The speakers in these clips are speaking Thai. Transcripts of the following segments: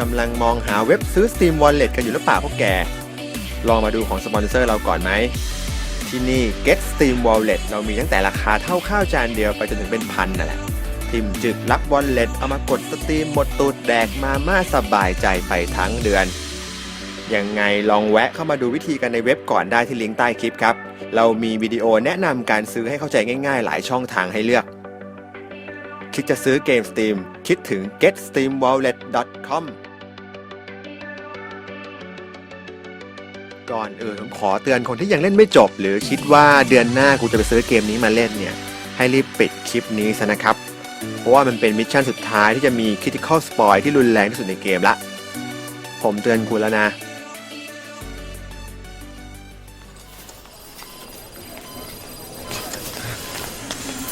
กำลังมองหาเว็บซื้อ Steam Wallet กันอยู่หรือเปล่าพวกแก ลองมาดูของสปอนเซอร์เราก่อนไหม ที่นี่ Get Steam Wallet เรามีตั้งแต่ราคาเท่าข้าวจานเดียวไปจนถึงเป็นพันนั่นแหละทิมจึกรับ Wallet เอามากดสตรีมหมดตูดแดกมาม่าสบายใจไปทั้งเดือน ยังไงลองแวะเข้ามาดูวิธีกันในเว็บก่อนได้ที่ลิงก์ใต้คลิปครับ เรามีวิดีโอแนะนำการซื้อให้เข้าใจง่ายๆ หลายช่องทางให้เลือกคิดจะซื้อเกม Steam คิดถึง getsteamwallet.com ก่อนอื่นผมขอเตือนคนที่ยังเล่นไม่จบ หรือคิดว่าเดือนหน้ากูจะไปซื้อเกมนี้มาเล่นเนี่ย ให้รีบปิดคลิปนี้ซะนะครับ เพราะว่ามันเป็นมิชชั่นสุดท้ายที่จะมี Critical Spoil ที่รุนแรงที่สุดในเกมละ ผมเตือนคุณแล้วนะ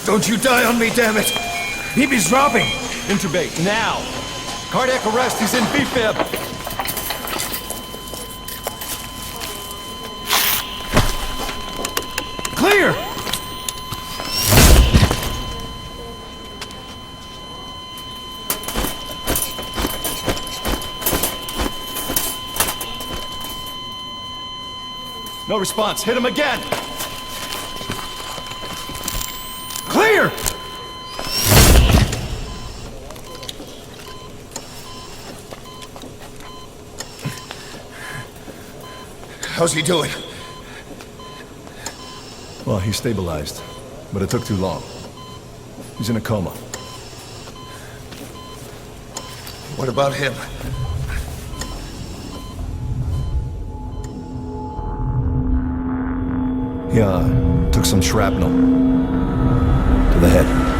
Don't you die on me, damn it! BB's dropping! Intubate, now! Cardiac arrest, he's in BFib! No response, hit him again! Clear! How's he doing? Well, he stabilized, but it took too long. He's in a coma. What about him? He, uh, took some shrapnel. To the head.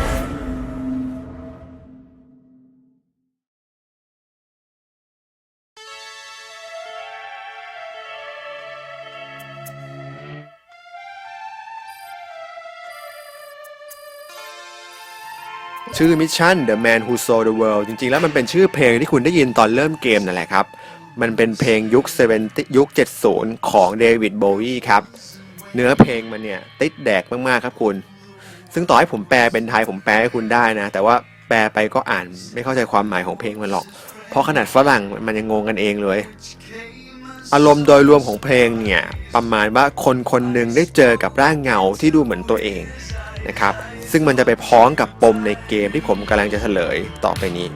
ชื่อมิชชั่น The Man Who Sold the World จริงๆ แล้วมันเป็นชื่อเพลงที่คุณได้ยินตอนเริ่มเกมนั่นแหละครับ มันเป็นเพลงยุค70ยุค 70 ของเดวิดโบวีครับ เนื้อเพลงมันเนี่ย ติดแดกมากๆครับคุณ ซึ่งต่อให้ผมแปลเป็นไทยผมแปลให้คุณได้นะ แต่ว่าแปลไปก็อ่านไม่เข้าใจความหมายของเพลงมันหรอก เพราะขนาดฝรั่งมันยังงงกันเองเลย อารมณ์โดยรวมของเพลงเนี่ยประมาณว่าคนคนหนึ่งได้เจอกับร่างเงาที่ดูเหมือนตัวเองนะครับ ซึ่งมันจะไปพ้องกับปมในเกมที่ผมกำลังจะเฉลยต่อไปนี้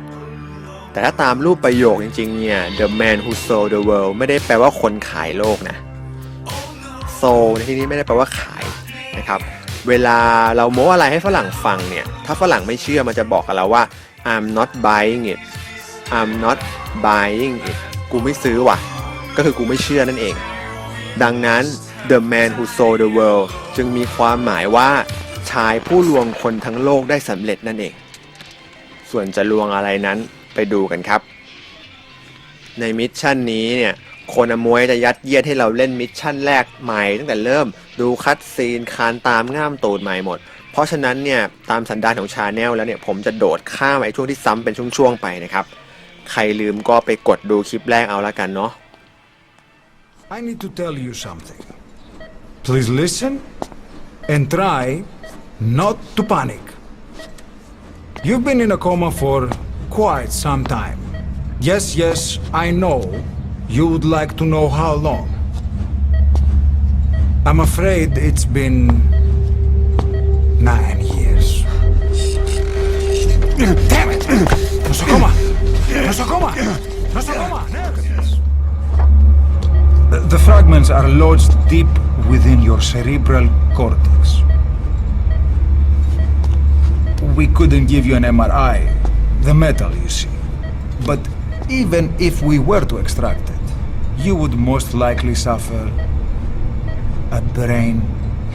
แต่ถ้าตามรูปประโยคจริงๆเนี่ย The man who sold the world ไม่ได้แปลว่าคนขายโลกนะ sold ในที่นี้ไม่ได้แปลว่าขายนะครับ เวลาเราโม้อะไรให้ฝรั่งฟังเนี่ย ถ้าฝรั่งไม่เชื่อมันจะบอกกับเราว่า I'm not buying it I'm not buying it กูไม่ซื้อว่ะ ก็คือกูไม่เชื่อนั่นเอง ดังนั้น The Man Who Sold the World จึงมีความหมายว่า ชายผู้ลวงคนทั้งโลกได้สำเร็จนั่นเอง ส่วนจะลวงอะไรนั้นไปดูกันครับ ในมิชชั่นนี้เนี่ยโคนอมวยจะยัดเยียดให้เราเล่นมิชชั่นแรกใหม่ตั้งแต่เริ่มดูคัดซีนคานตามง่ามตูดใหม่หมด เพราะฉะนั้นเนี่ยตามสันดานของชาแนลแล้วเนี่ยผมจะโดดข้ามไอ้ช่วงที่ซ้ำเป็นช่วงๆไปนะครับ ใครลืมก็ไปกดดูคลิปแรกเอาละกันเนาะ I need to tell you something. Please listen and try not to panic. You've been in a coma for quite some time. Yes, yes, I know you would like to know how long. I'm afraid it's been nine years. Damn it! Nosocoma! Nosocoma! The- The fragments are lodged deep within your cerebral cortex. We couldn't give you an MRI, the metal, you see. But even if we were to extract it, you would most likely suffer a brain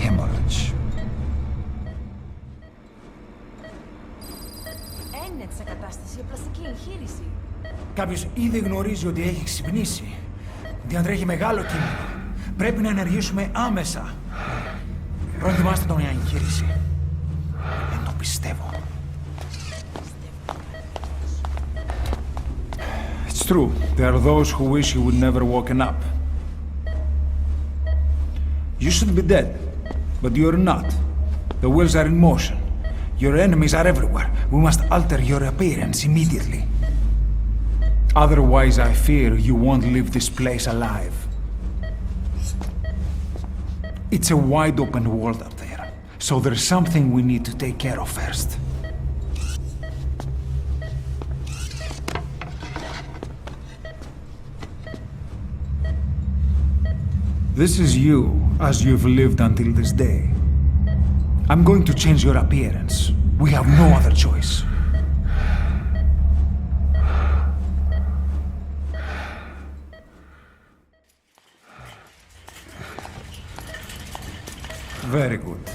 hemorrhage. Έννετ σε κατάσταση για πλαστική εγχείρηση. Κάποιος ήδη γνωρίζει ότι έχει ξυπνήσει. Διαντρέχει μεγάλο κίνδυνο. Πρέπει να ενεργήσουμε άμεσα. Προετοιμάστε τον για εγχείρηση. Δεν το πιστεύω. It's true. There are those who wish you would never woken up. You should be dead, but you're not. The wheels are in motion. Your enemies are everywhere. We must alter your appearance immediately. Otherwise, I fear you won't leave this place alive. It's a wide open world up there, so there's something we need to take care of first. This is you as you've lived until this day. I'm going to change your appearance. We have no other choice. Very good.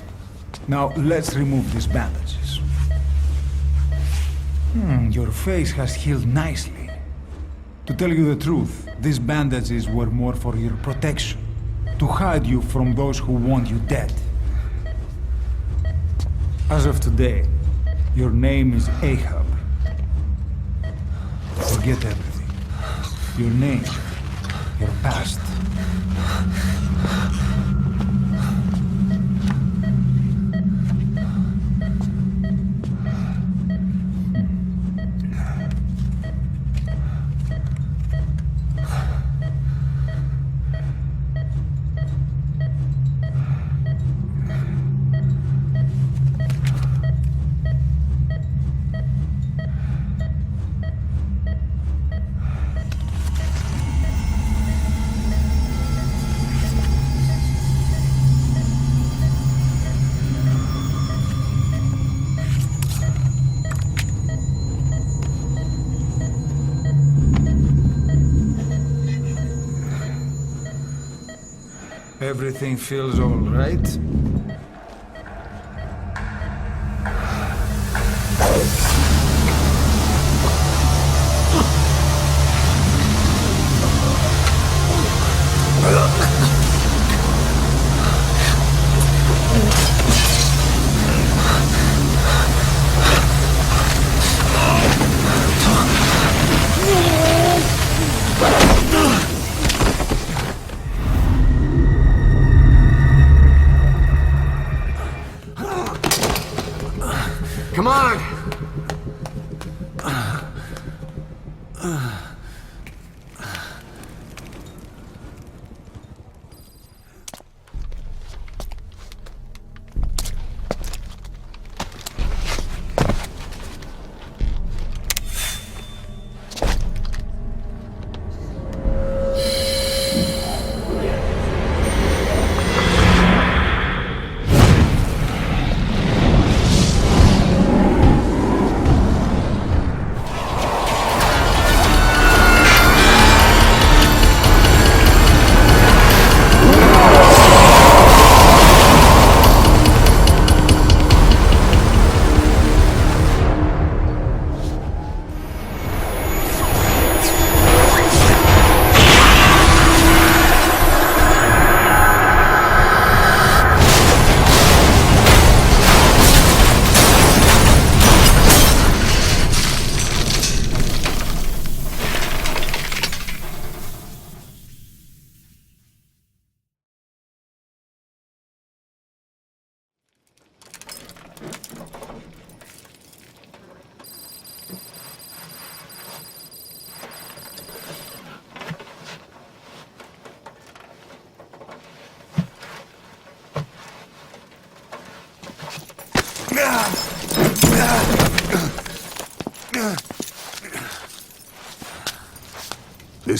Now let's remove these bandages. Hmm, your face has healed nicely. To tell you the truth, these bandages were more for your protection, to hide you from those who want you dead. As of today, your name is Ahab. Forget everything. Your name, your past. Everything feels all right?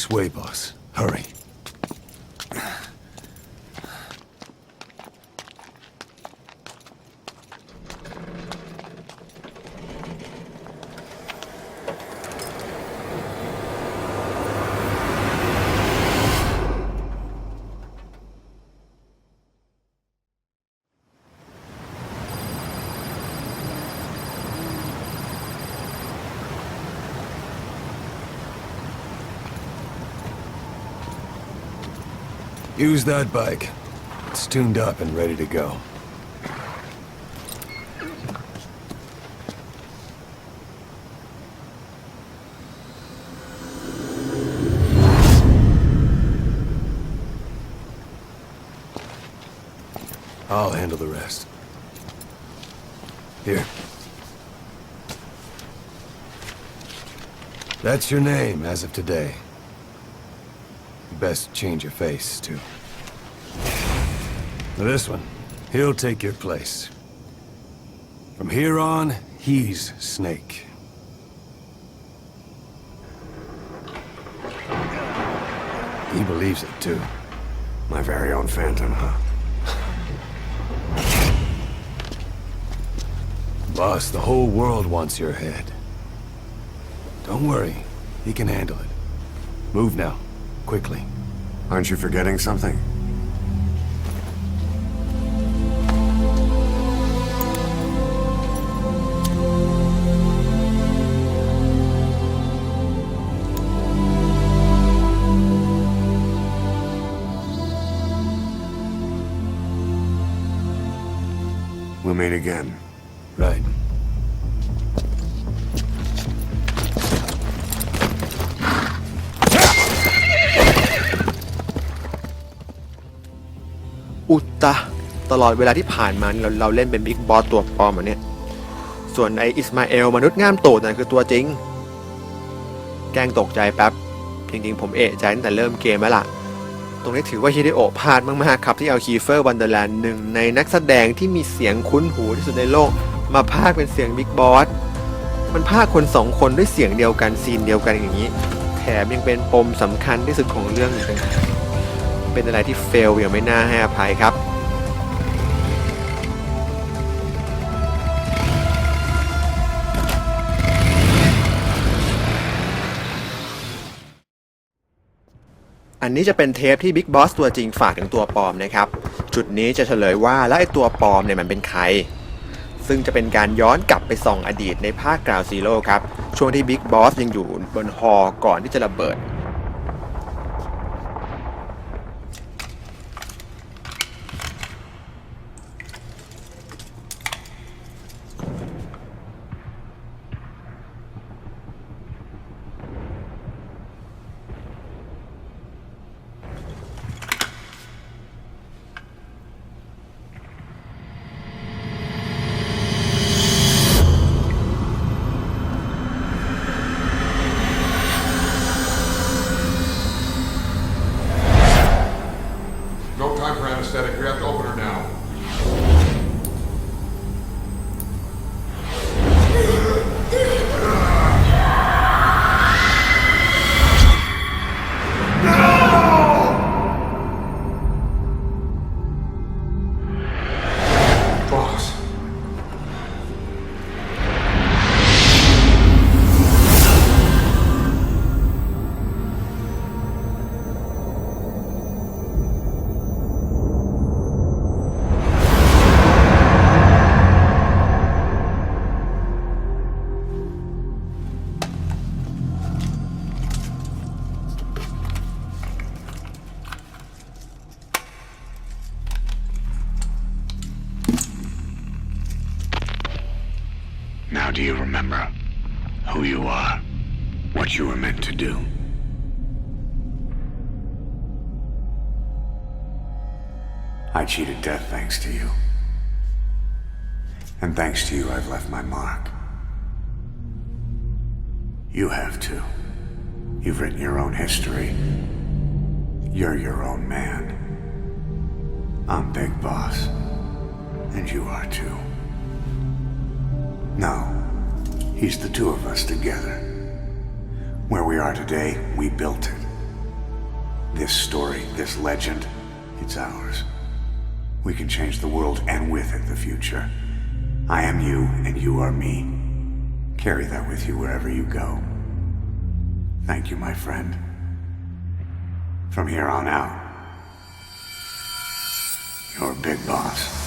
This way, boss. Hurry. Use that bike. It's tuned up and ready to go. I'll handle the rest. Here. That's your name as of today. You best change your face, too. This one, he'll take your place. From here on, he's Snake. He believes it, too. My very own Phantom, huh? Boss, the whole world wants your head. Don't worry. He can handle it. Move now. Quickly. Aren't you forgetting something? We'll meet again. Right. อุตตะตลอดเวลาที่ผ่านมานี่เราเราเล่นเป็นบิ๊กบอสตัวปลอมเหรอเนี่ย ส่วนไออิสมาเอลมนุษย์ง่ามโตดนั่นคือตัวจริง แกล้งตกใจแป๊บ จริงๆ ผมเอะใจตั้งแต่เริ่มเกมแล้วล่ะ ตรงนี้ถือว่าฮิเดโอะพลาดมาก ๆ ครับ ที่เอาคีเฟอร์วันเดอร์แลนด์หนึ่งในนักแสดงที่มีเสียงคุ้นหูที่สุดในโลก มาพากเป็นเสียงบิ๊กบอส มันพากคนสองคนด้วยเสียงเดียวกันซีนเดียวกันอย่างนี้ แถมยังเป็นปมสำคัญที่สุดของเรื่องอีกเป็นอะไรที่เฟลอย่างไม่น่าให้อภัยครับ อันนี้จะเป็นเทปที่บิ๊กบอสตัวจริงฝากถึงตัวปลอมนะครับ จุดนี้จะเฉลยว่าแล้วไอ้ตัวปลอมเนี่ยมันเป็นใคร ซึ่งจะเป็นการย้อนกลับไปส่องอดีตในภาคกราวซีโร่ครับ ช่วงที่บิ๊กบอสยังอยู่บนฮอก่อนที่จะระเบิด cheated death thanks to you. And thanks to you, I've left my mark. You have too. You've written your own history. You're your own man. I'm Big Boss. And you are too. No. He's the two of us together. Where we are today, we built it. This story, this legend, it's ours. We can change the world and with it the future. I am you and you are me. Carry that with you wherever you go. Thank you, my friend. From here on out, you're Big Boss.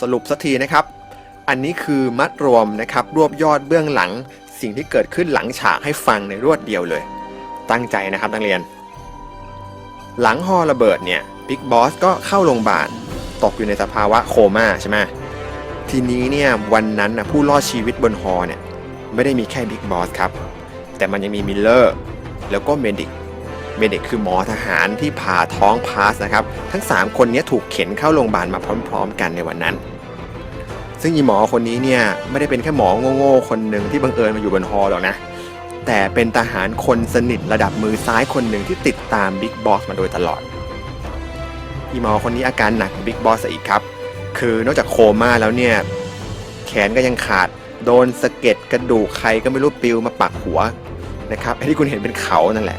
สรุปสักทีนะครับ อันนี้คือมัดรวมนะครับ รวบยอดเบื้องหลัง สิ่งที่เกิดขึ้นหลังฉากให้ฟังในรวดเดียวเลย ตั้งใจนะครับนักเรียน หลังฮอระเบิดเนี่ยบิ๊กบอสก็เข้าโรงพยาบาลตกอยู่ในสภาวะโคม่าใช่ไหมทีนี้เนี่ยวันนั้นนะผู้รอดชีวิตบนฮอเนี่ยไม่ได้มีแค่บิ๊กบอสครับ แต่มันยังมีมิลเลอร์แล้วก็เมดิก เมเดิกคือหมอทหารที่ผ่าท้องพาสนะครับ ทั้ง 3 คนนี้ถูกเข็นเข้าโรงพยาบาลมาพร้อม ๆ กันในวันนั้น ซึ่งอีหมอคนนี้เนี่ยไม่ได้เป็นแค่หมอโง่ๆคนหนึ่งที่บังเอิญมาอยู่บนฮอหรอกนะ แต่เป็นทหารคนสนิทระดับมือซ้ายคนหนึ่งที่ติดตามบิ๊กบอสมาโดยตลอด อีหมอคนนี้อาการหนักกว่าบิ๊กบอสอีกครับ คือนอกจากโคม่าแล้วเนี่ยแขนก็ยังขาดโดนสะเก็ดกระดูกใครก็ไม่รู้ปิวมาปักหัวนะครับไอ้ที่คุณเห็นเป็นเขานั่นแหละ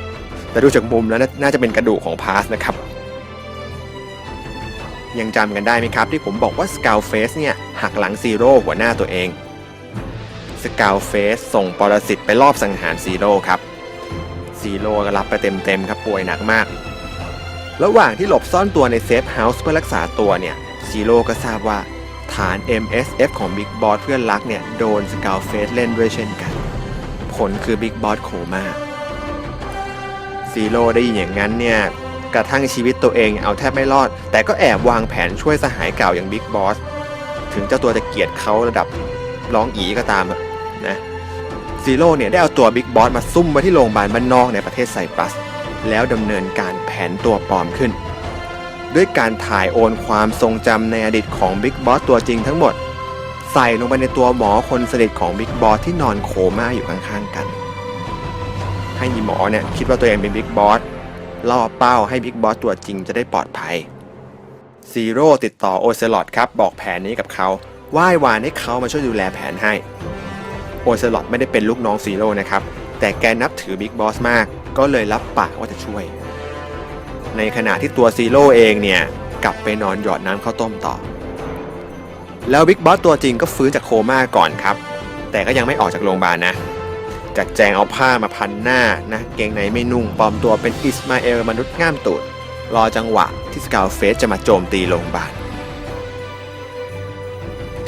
แต่ดูจากมุมแล้วน่าจะเป็นกระดูกของพาสนะครับ ยังจำกันได้ไหมครับ ที่ผมบอกว่าสก l เฟสเนี่ยหักหลังซีโร่หัวหน้าตัวเองสก l เฟสส่งปรสิตไปรอบสังหารซีโร่ครับซีโร่ก็รับไปเต็มๆครับป่วยหนักมาก ระหว่างที่หลบซ่อนตัวในเซฟเฮาส์เพื่อรักษาตัวเนี่ยซีโร่ก็ทราบว่าฐาน MSF ของ Big Boss เพื่อนรักเนี่ย โดนสก l เฟสเล่นด้วยเช่นกัน ผลคือ Big Boss โคม่า ซีโร่ได้ยินอย่างนั้นเนี่ยกระทั่งชีวิตตัวเองเอาแทบไม่รอด แต่ก็แอบวางแผนช่วยสหายเก่าอย่างบิ๊กบอสถึงเจ้าตัวจะเกลียดเขาระดับร้องอีก็ตามนะซีโร่เนี่ยได้เอาตัวบิ๊กบอสมาซุ่มไว้ที่โรงพยาบาลบ้านนอกในประเทศไซปรัส แล้วดำเนินการแผนตัวปลอมขึ้น ด้วยการถ่ายโอนความทรงจำในอดีตของบิ๊กบอสตัวจริงทั้งหมด ใส่ลงไปในตัวหมอคนสนิทของบิ๊กบอสที่นอนโคม่าอยู่ข้างๆกัน ให้ยีหมอเนี่ยคิดว่าตัวเองเป็นบิ๊กบอสล่อเป้าให้บิ๊กบอสตัวจริงจะได้ปลอดภัยซีโร่ติดต่อโอเซลอดครับบอกแผนนี้กับเขาว่ายวานให้เขามาช่วยดูแลแผนให้โอเซลอดไม่ได้เป็นลูกน้องซีโร่นะครับแต่แกนับถือบิ๊กบอสมาก ก็เลยรับปากว่าจะช่วย ในขณะที่ตัวซีโร่เองเนี่ยกลับไปนอนหยอดน้ำข้าวต้มต่อ แล้วบิ๊กบอสตัวจริงก็ฟื้นจากโคม่าก่อนครับ แต่ก็ยังไม่ออกจากโรงพยาบาลนะ จัดแจงเอาผ้ามาพันหน้านะเกงในไม่นุ่งปลอมตัวเป็นอิสมาเอลมนุษย์ง่ามตูด รอจังหวะที่สกาวเฟสจะมาโจมตีโรงพยาบาล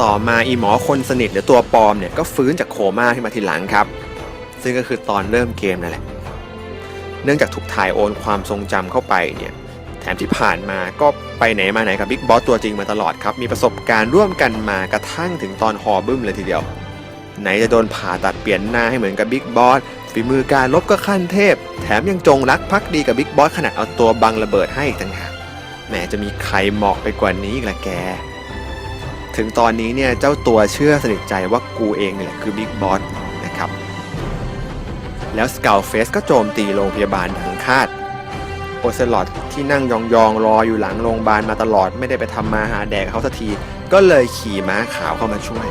ต่อมาอีหมอคนสนิทหรือตัวปลอมเนี่ยก็ฟื้นจากโคม่าขึ้นมาทีหลังครับ ซึ่งก็คือตอนเริ่มเกมนั่นแหละ เนื่องจากถูกถ่ายโอนความทรงจำเข้าไปเนี่ยแถมที่ผ่านมาก็ไปไหนมาไหนกับบิ๊กบอสตัวจริงมาตลอดครับ มีประสบการณ์ร่วมกันมากระทั่งถึงตอนฮอบึ้มเลยทีเดียว ไหนจะโดนผ่าตัดเปลี่ยนหน้าให้เหมือนกับบิ๊กบอสฝีมือการลบก็ขั้นเทพ แถมยังจงรักภักดีกับบิ๊กบอสขนาดเอาตัวบังระเบิดให้อีกต่างหากแหมจะมีใครเหมาะไปกว่านี้อีกละแก ถึงตอนนี้เนี่ยเจ้าตัวเชื่อสนิทใจว่ากูเองนี่แหละคือบิ๊กบอสนะครับ แล้วสเก l เฟสก็โจมตีโรงพยาบาลดังคาดโอเซลอดที่นั่งยองๆรออยู่หลังโรงพยาบาลมาตลอดไม่ได้ไปทำมาหาแดกเขาสักที ก็เลยขี่ม้าขาวเข้ามาช่วย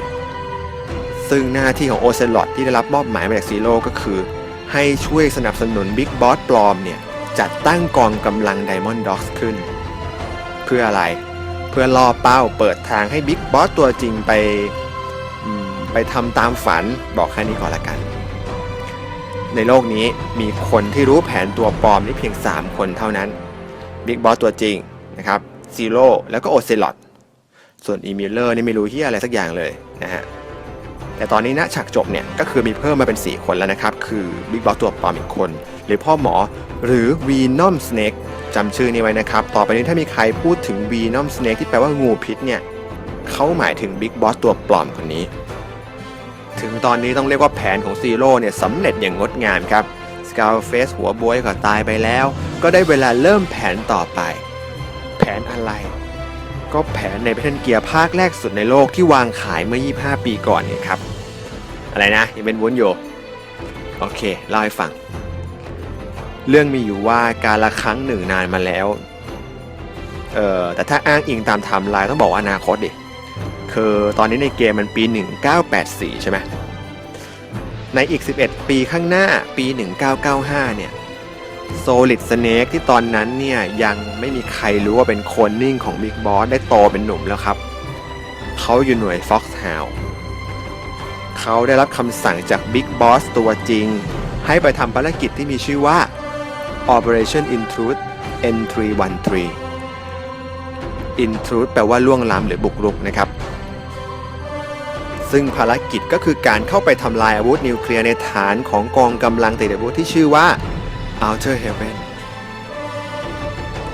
ซึ่งหน้าที่ของโอเซลอดที่ได้รับมอบหมายมาจากซีโร่ก็คือ ให้ช่วยสนับสนุนบิ๊กบอสปลอมเนี่ยจัดตั้งกองกำลังไดมอนด์ด็อกขึ้น เพื่ออะไร เพื่อล่อเป้าเปิดทางให้บิ๊กบอสตัวจริงไปไปทำตามฝันบอกแค่นี้ก่อนละกัน ในโลกนี้มีคนที่รู้แผนตัวปลอมได้เพียง 3 คนเท่านั้นบิ๊กบอสตัวจริงนะครับซีโร่แล้วก็โอเซลอดส่วนอีมิลเลอร์นี่ไม่รู้ที่อะไรสักอย่างเลยนะฮะ แต่ตอนนี้ณฉากจบเนี่ยก็คือมีเพิ่มมาเป็น 4 คนแล้วนะครับ คือบิ๊กบอสตัวปลอมอีกคน หรือพ่อหมอหรือวีนอมสเนกจำชื่อนี้ไว้นะครับ ต่อไปนี้ถ้ามีใครพูดถึงวีนอมสเนกที่แปลว่างูพิษเนี่ยเขาหมายถึงบิ๊กบอสตัวปลอมคนนี้ ถึงตอนนี้ต้องเรียกว่าแผนของซีโร่เนี่ยสำเร็จอย่างงดงามครับสกา f เฟสหัวบวยก็ตายไปแล้ว ก็ได้เวลาเริ่มแผนต่อไป แผนอะไร ก็แผนในเพนเกียร์ภาคแรกสุดในโลกที่วางขายเมื่อ 25 ปีก่อนเนี่ยครับ อะไรนะยังเป็นวุ้นอยู่โอเคเล่าให้ฟัง เรื่องมีอยู่ว่าการละครั้งหนึ่งนานมาแล้วเออแต่ถ้าอ้างอิงตามไทม์ไลน์ต้องบอกว่าอนาคตดิคือตอนนี้ในเกมมันปี 1984 ใช่ไหมในอีก 11 ปีข้างหน้าปี 1995 เนี่ย Solid Snake ที่ตอนนั้นเนี่ยยังไม่มีใครรู้ว่าเป็นคนนิ่งของ Big Boss ได้โตเป็นหนุ่มแล้วครับ เขาอยู่หน่วย Foxhound เขาได้รับคำสั่งจาก Big Boss ตัวจริง ให้ไปทำภารกิจที่มีชื่อว่า Operation Intrude N313 Intrude แปลว่าล่วงล้ำหรือบุกรุกนะครับ ซึ่งภารกิจก็คือการเข้าไปทำลายอาวุธนิวเคลียร์ในฐานของกองกำลังติดอาวุธที่ชื่อว่า Outer Heaven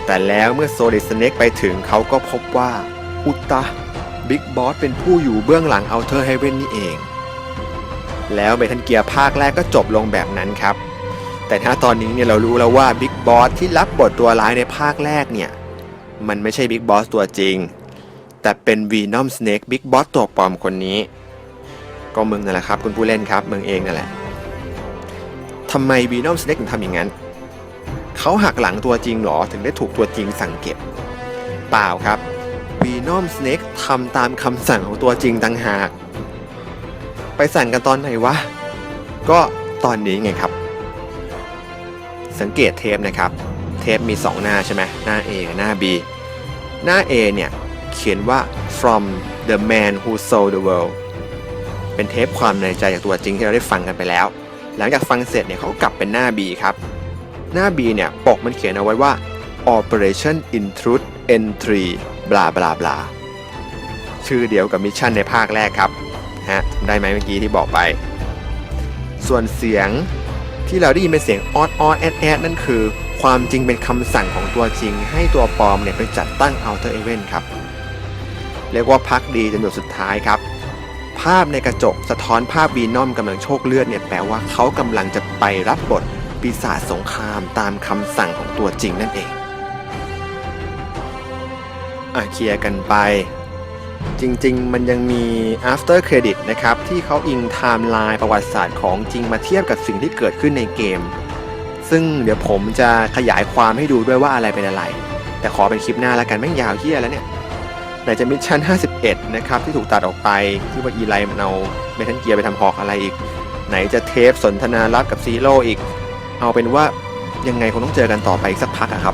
แต่แล้วเมื่อโซลิดสเน็กไปถึงเขาก็พบว่า อุตตะบิ๊กบอสเป็นผู้อยู่เบื้องหลัง Outer Heaven นี่เอง แล้วเมทัลเกียร์ภาคแรกก็จบลงแบบนั้นครับ แต่ถ้าตอนนี้เนี่ยเรารู้แล้วว่าบิ๊กบอสที่รับบทตัวร้ายในภาคแรกเนี่ย มันไม่ใช่บิ๊กบอสตัวจริง แต่เป็นวีนอมสเน็กบิ๊กบอสตัวปลอมคนนี้ ก็มึงนั่นแหละครับคุณผู้เล่นครับมึงเองนั่นแหละทำไมวีนอมสเน็กถึงทำอย่างนั้น เขาหักหลังตัวจริงเหรอถึงได้ถูกตัวจริงสั่งเก็บ เปล่าครับวีนอมสเน็กทำตามคำสั่งของตัวจริงต่างหาก ไปสั่งกันตอนไหนวะ ก็ตอนนี้ไงครับ สังเกตเทปนะครับ เทปมี 2 หน้าใช่ไหมหน้า A กับหน้า B หน้า A เนี่ย เขียนว่า from the man who sold the world เป็นเทปความในใจจากตัวจริงที่เราได้ฟังกันไปแล้ว หลังจากฟังเสร็จเนี่ยเขาก็กลับเป็นหน้า B ครับ หน้า B เนี่ย ปกมันเขียนเอาไว้ว่า Operation Intrude Entry บลาบลาบลาชื่อเดียวกับมิชชั่นในภาคแรกครับ ฮะได้ไหมเมื่อกี้ที่บอกไป ส่วนเสียงที่เราได้ยินเป็นเสียงออดออดแอดแอดนั่นคือ ความจริงเป็นคำสั่งของตัวจริง ให้ตัวปลอมเนี่ยไปจัดตั้ง Outer Event ครับ เรียกว่าพักดีจนหยดสุดท้ายครับ ภาพในกระจกสะท้อนภาพบีนอมกำลังโชคเลือดเนี่ยแปลว่าเขากำลังจะไปรับบทปีศาจสงครามตามคำสั่งของตัวจริงนั่นเองอะเคลียร์กันไป จริง ๆ มันยังมี after credit นะครับ ที่เขาอิงไทม์ไลน์ประวัติศาสตร์ของจริงมาเทียบกับสิ่งที่เกิดขึ้นในเกม ซึ่งเดี๋ยวผมจะขยายความให้ดูด้วยว่าอะไรเป็นอะไร แต่ขอเป็นคลิปหน้าแล้วกันแม่งยาวเฮียแล้วเนี่ยไหนจะมิชชั่น 51 นะครับ ที่ถูกตัดออกไป ที่ว่าอีไลมันเอาเมทัลเกียร์ไปทำหอกอะไรอีก ไหนจะเทปสนทนาลับกับซีโร่อีก เอาเป็นว่ายังไงคงต้องเจอกันต่อไปอีกสักพักอะครับ